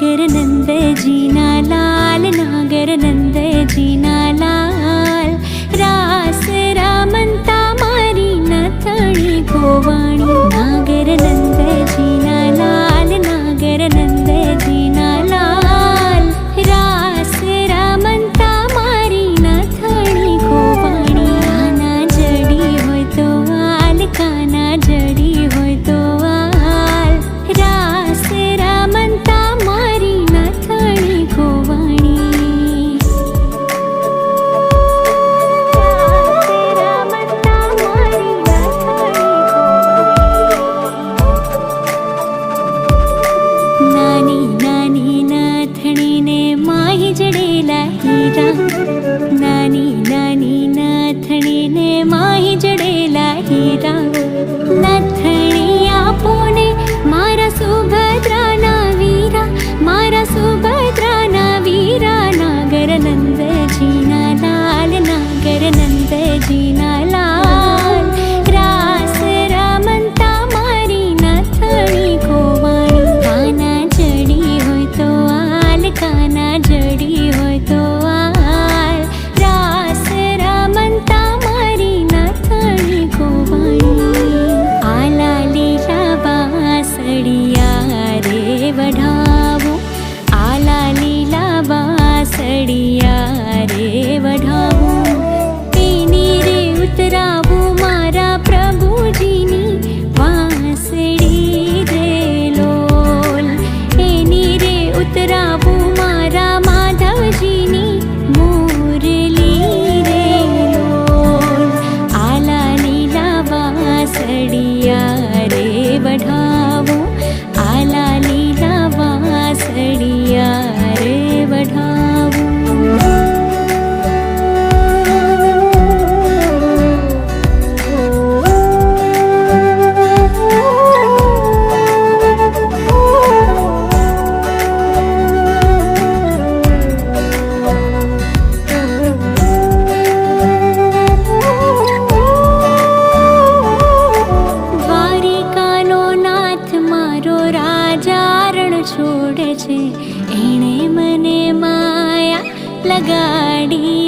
गिनन्द जीना Na છે. એણે મને માયા લગાડી.